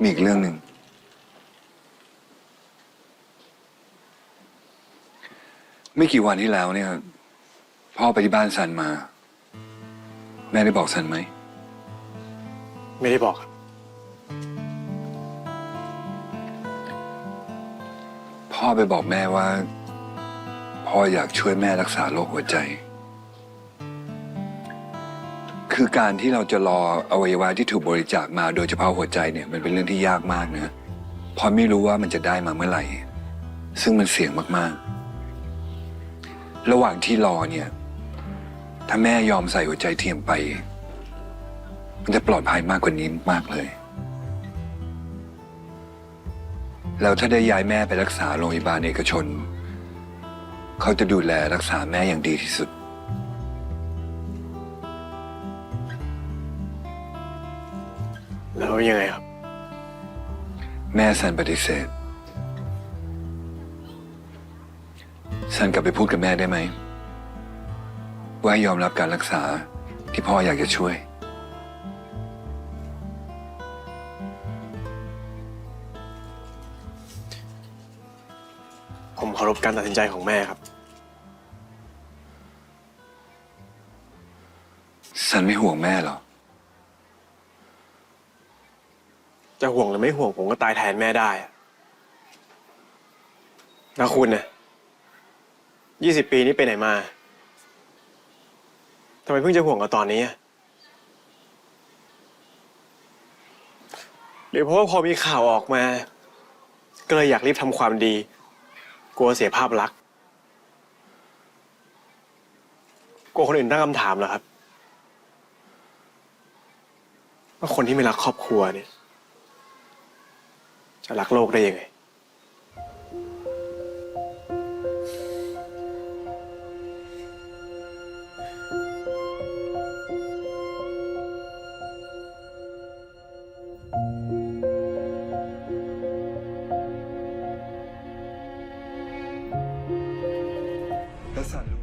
มีอีกเรื่องหนึ่ง ไม่กี่วันที่แล้วเนี่ย พ่อไปที่บ้านซันมา แม่ได้บอกซันไหม ไม่ได้บอกครับ พ่อไปบอกแม่ว่า พ่ออยากช่วยแม่รักษาโรคหัวใจ คือการที่เราจะรออวัยวะที่ถูกบริจาคมาโดยเฉพาะหัวใจเนี่ยมันเป็นเรื่องที่ยากมากนะเพราะไม่รู้ว่ามันจะได้มาเมื่อไหร่ ซึ่งมันเสี่ยงมากๆ ระหว่างที่รอเนี่ย ถ้าแม่ยอมใส่หัวใจเทียมไป มันจะปลอดภัยมากกว่านี้มากเลยแล้วถ้าได้ย้ายแม่ไปรักษาโรงพยาบาลเอกชน เขาจะดูแลรักษาแม่อย่างดีที่สุด แล้วยังไงครับ แม่สันปฏิเสธสันกลับไปพูดกับแม่ได้ไหม ว่าให้ยอมรับการรักษาที่พ่ออยากจะช่วย ผมเคารพการตัดสินใจของแม่ครับสันไม่ห่วงแม่หรอ จะห่วงหรือไม่ห่วงผมก็ตายแทนแม่ได้อะแล้วคุณนะยี่สิบปีนี้ไปไหนมาทำไมเพิ่งจะห่วงกับตอนนี้อะหรือเพราะว่าพอมีข่าวออกมา ก็เลยอยากรีบทำความดี กลัวเสียภาพลักษณ์กลัวคนอื่นตั้งคำถามเหรอครับ ว่าคนที่ไม่รักครอบครัวเนี่ย จะรักโลกได้ยังไง That's not